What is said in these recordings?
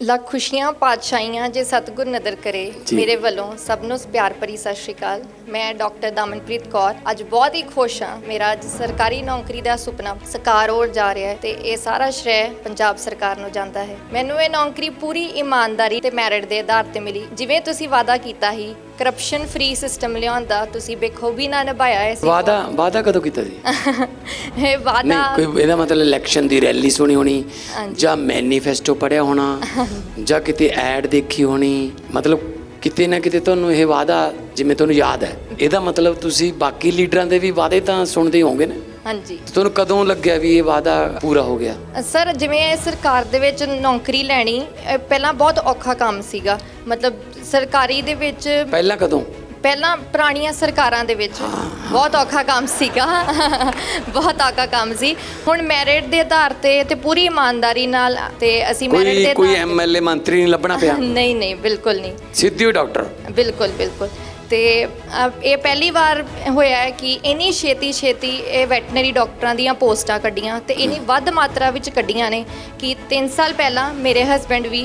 ਲੱਖ ਖੁਸ਼ੀਆਂ ਪਾਤਸ਼ਾਹੀਆਂ ਜੇ ਸਤਿਗੁਰ ਨਦਰ ਕਰੇ ਜੀ। ਮੇਰੇ ਵੱਲੋਂ ਸਭ ਨੂੰ ਪਿਆਰ ਭਰੀ ਸਤਿ ਸ਼੍ਰੀ ਅਕਾਲ। ਮੈਂ ਡਾਕਟਰ ਦਮਨਪ੍ਰੀਤ ਕੌਰ ਅੱਜ ਬਹੁਤ ਹੀ ਖੁਸ਼ ਹਾਂ। ਮੇਰਾ ਅੱਜ ਸਰਕਾਰੀ ਨੌਕਰੀ ਦਾ ਸੁਪਨਾ ਸਾਕਾਰ ਹੋ ਜਾ ਰਿਹਾ ਹੈ ਤੇ ਇਹ ਸਾਰਾ ਸ਼੍ਰੈ ਪੰਜਾਬ ਸਰਕਾਰ ਨੂੰ ਜਾਂਦਾ ਹੈ। ਮੈਨੂੰ ਇਹ ਨੌਕਰੀ ਪੂਰੀ ਇਮਾਨਦਾਰੀ ਤੇ ਮੈਰਿਟ ਦੇ ਆਧਾਰ ਤੇ ਮਿਲੀ। ਜਿਵੇਂ ਤੁਸੀਂ ਵਾਅਦਾ ਕੀਤਾ ਸੀ ਕਰਪਸ਼ਨ ਫ੍ਰੀ ਸਿਸਟਮ ਲਿਆਉਂਦਾ ਤੁਸੀਂ ਬੇਖੂਬੀ ਨਾਲ ਨਿਭਾਇਆ ਹੈ ਵਾਦਾ ਵਾਦਾ ਕਦੋਂ ਕੀਤਾ ਸੀ? ਇਹ ਵਾਅਦਾ ਨਹੀਂ ਕੋਈ ਇਹਦਾ ਮਤਲਬ ਇਲੈਕਸ਼ਨ ਦੀ ਰੈਲੀ ਸੁਣੀ ਹੋਣੀ। ਜਾਂ ਮੈਨੀਫੈਸਟੋ ਪੜਿਆ ਹੋਣਾ ਜਾਂ ਕਿਤੇ ਐਡ ਦੇਖੀ ਹੋਣੀ ਮਤਲਬ ਕਿਤੇ ਨਾ ਕਿਤੇ ਤੁਹਾਨੂੰ ਇਹ ਵਾਦਾ ਜਿਵੇਂ ਤੁਹਾਨੂੰ ਯਾਦ ਹੈ। ਇਹਦਾ ਮਤਲਬ ਤੁਸੀਂ ਬਾਕੀ ਲੀਡਰਾਂ ਦੇ ਵੀ ਵਾਦੇ ਤਾਂ ਸੁਣਦੇ ਹੀ ਹੋਵੋਗੇ ਨਾ? ਹਾਂਜੀ। ਤੇ ਤੁਹਾਨੂੰ ਕਦੋਂ ਲੱਗਿਆ ਵੀ ਇਹ ਵਾਦਾ ਪੂਰਾ ਹੋ ਗਿਆ? ਸਰ ਜਿਵੇਂ ਇਹ ਸਰਕਾਰ ਦੇ ਵਿੱਚ ਨੌਕਰੀ ਲੈਣੀ ਇਹ ਪਹਿਲਾਂ ਬਹੁਤ ਔਖਾ ਕੰਮ ਸੀਗਾ। ਮਤਲਬ ਸਰਕਾਰੀ ਦੇ ਵਿੱਚ ਪਹਿਲਾਂ ਕਦੋਂ? ਪਹਿਲਾਂ ਪੁਰਾਣੀਆਂ ਸਰਕਾਰਾਂ ਦੇ ਵਿੱਚ ਬਹੁਤ ਔਖਾ ਕੰਮ ਸੀਗਾ। ਬਹੁਤ ਔਖਾ ਕੰਮ ਸੀ। ਹੁਣ ਮੈਰਿਟ ਦੇ ਆਧਾਰ ਤੇ ਤੇ ਪੂਰੀ ਇਮਾਨਦਾਰੀ ਨਾਲ ਤੇ ਅਸੀਂ ਮੈਰਿਟ ਕੋਈ ਦੇ ਕੋਈ ਆਧਾਰ ਤੇ- ਐਮਐਲਏ ਮੰਤਰੀ ਨਹੀਂ ਲੱਭਣਾ ਪਿਆ? ਨਹੀਂ ਨਹੀਂ ਬਿਲਕੁਲ ਨਹੀਂ। ਸਿੱਧੀ ਡਾਕਟਰ। ਬਿਲਕੁਲ ਬਿਲਕੁਲ। ਤੇ ਇਹ ਪਹਿਲੀ ਵਾਰ ਹੋਇਆ ਹੈ ਕਿ ਇੰਨੀ ਛੇਤੀ ਛੇਤੀ ਇਹ ਵੈਟਰਨਰੀ ਡਾਕਟਰਾਂ ਦੀਆਂ ਪੋਸਟਾਂ ਕੱਢੀਆਂ ਤੇ ਇੰਨੀ ਵੱਧ ਮਾਤਰਾ ਵਿੱਚ ਕੱਢੀਆਂ ਨੇ ਕਿ 3 ਸਾਲ ਪਹਿਲਾਂ ਮੇਰੇ ਹਸਬੰਡ ਵੀ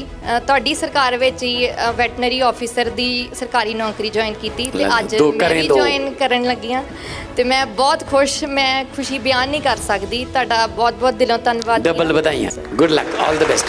ਤੁਹਾਡੀ ਸਰਕਾਰ ਵਿੱਚ ਹੀ ਵੈਟਰਨਰੀ ਆਫੀਸਰ ਦੀ ਸਰਕਾਰੀ ਨੌਕਰੀ ਜੁਆਇਨ ਕੀਤੀ ਤੇ ਲੈ, ਅੱਜ ਦੋ ਮੈਂ ਕਰੇ ਵੀ ਦੋ। ਜੁਆਇਨ ਕਰਨ ਲੱਗੀ ਹਾਂ ਤੇ ਮੈਂ ਬਹੁਤ ਖੁਸ਼ ਮੈਂ ਖੁਸ਼ੀ ਬਿਆਨ ਨਹੀਂ ਕਰ ਸਕਦੀ। ਤੁਹਾਡਾ ਬਹੁਤ ਬਹੁਤ ਦਿਲੋਂ ਧੰਨਵਾਦ। ਡਬਲ ਵਧਾਈਆਂ। Good luck all the best